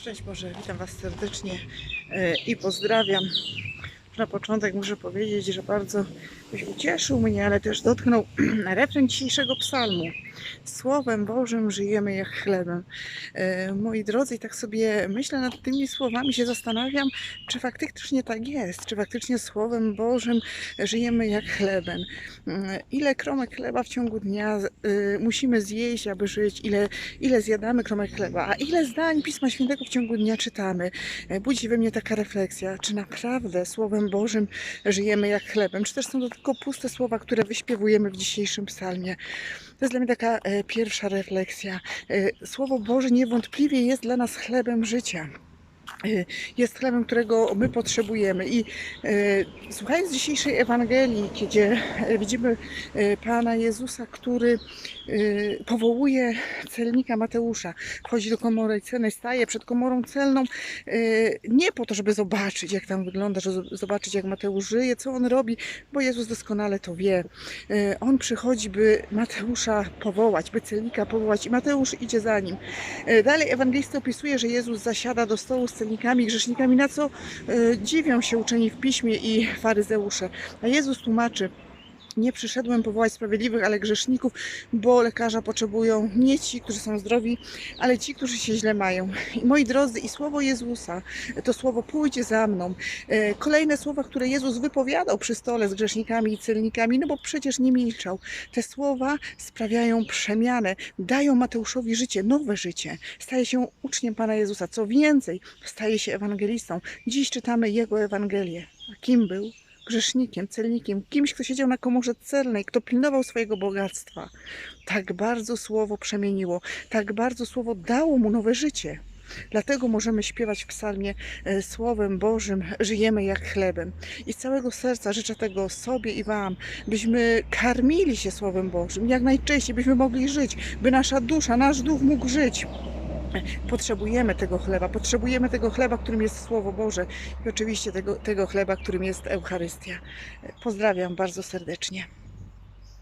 Szczęść Boże, witam Was serdecznie e, i pozdrawiam. Na początek muszę powiedzieć, że bardzo ucieszył mnie, ale też dotknął refren dzisiejszego psalmu. Słowem Bożym żyjemy jak chlebem. E, Moi drodzy, tak sobie myślę nad tymi słowami, się zastanawiam, czy faktycznie tak jest, czy faktycznie Słowem Bożym żyjemy jak chlebem. Mm, Ile kromek chleba w ciągu dnia y, musimy zjeść, aby żyć, ile, ile zjadamy kromek chleba, a ile zdań Pisma Świętego w ciągu dnia czytamy. E, Budzi we mnie taka refleksja, czy naprawdę Słowem Bożym żyjemy jak chlebem, czy też są to tylko puste słowa, które wyśpiewujemy w dzisiejszym psalmie. To jest dla mnie taka e, pierwsza refleksja. E, Słowo Boże niewątpliwie jest dla nas chlebem życia. E, Jest chlebem, którego my potrzebujemy. I e, słuchając dzisiejszej Ewangelii, kiedy e, widzimy Pana Jezusa, który powołuje celnika Mateusza, wchodzi do komory celnej, staje przed komorą celną nie po to, żeby zobaczyć, jak tam wygląda, żeby zobaczyć, jak Mateusz żyje, co on robi, bo Jezus doskonale to wie. On przychodzi, by Mateusza powołać, by celnika powołać i Mateusz idzie za nim. Dalej ewangelista opisuje, że Jezus zasiada do stołu z celnikami i grzesznikami, na co e, dziwią się uczeni w piśmie i faryzeusze. A Jezus tłumaczy, nie przyszedłem powołać sprawiedliwych, ale grzeszników, bo lekarza potrzebują nie ci, którzy są zdrowi, ale ci, którzy się źle mają. I moi drodzy, i słowo Jezusa, to słowo pójdzie za mną. E, Kolejne słowa, które Jezus wypowiadał przy stole z grzesznikami i celnikami, no bo przecież nie milczał. Te słowa sprawiają przemianę, dają Mateuszowi życie, nowe życie. Staje się uczniem Pana Jezusa. Co więcej, staje się ewangelistą. Dziś czytamy Jego Ewangelię. A kim był? Grzesznikiem, celnikiem, kimś, kto siedział na komorze celnej, kto pilnował swojego bogactwa. Tak bardzo słowo przemieniło, tak bardzo słowo dało mu nowe życie. Dlatego możemy śpiewać w psalmie e, Słowem Bożym żyjemy jak chlebem. I z całego serca życzę tego sobie i Wam, byśmy karmili się Słowem Bożym, jak najczęściej byśmy mogli żyć, by nasza dusza, nasz duch mógł żyć. Potrzebujemy tego chleba, potrzebujemy tego chleba, którym jest Słowo Boże i oczywiście tego, tego chleba, którym jest Eucharystia. Pozdrawiam bardzo serdecznie.